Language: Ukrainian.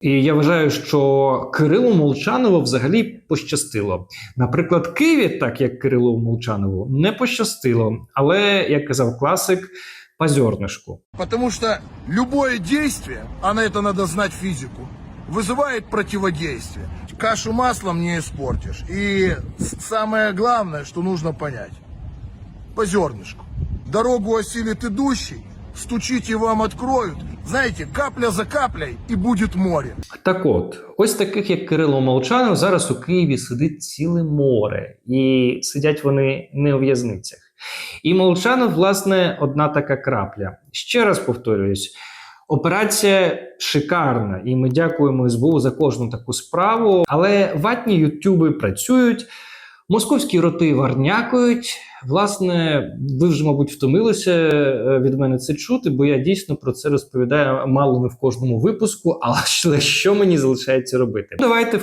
І я вважаю, що Кирилу Молчанову взагалі пощастило. Наприклад, Києві, так як Кирилу Молчанову, не пощастило. Але, як казав класик, по зернышку. Потому что любое действие, а на это надо знать физику, вызывает противодействие. Кашу маслом не испортишь. И с- самое главное, что нужно понять. По зернышку. Дорогу осилит идущий, стучите вам откроют. Знаете, капля за каплей и будет море. Так от, ось таких, як Кирило Молчанов, зараз у Києві сидить ціле море, і сидять вони не у в'язницях. І Молчанов, власне, одна така крапля. Ще раз повторююсь. Операція шикарна, і ми дякуємо СБУ за кожну таку справу. Але ватні ютюби працюють, московські роти варнякують. Власне, ви вже, мабуть, втомилися е, від мене це чути, бо я дійсно про це розповідаю мало не в кожному випуску. Але що- мені залишається робити? Давайте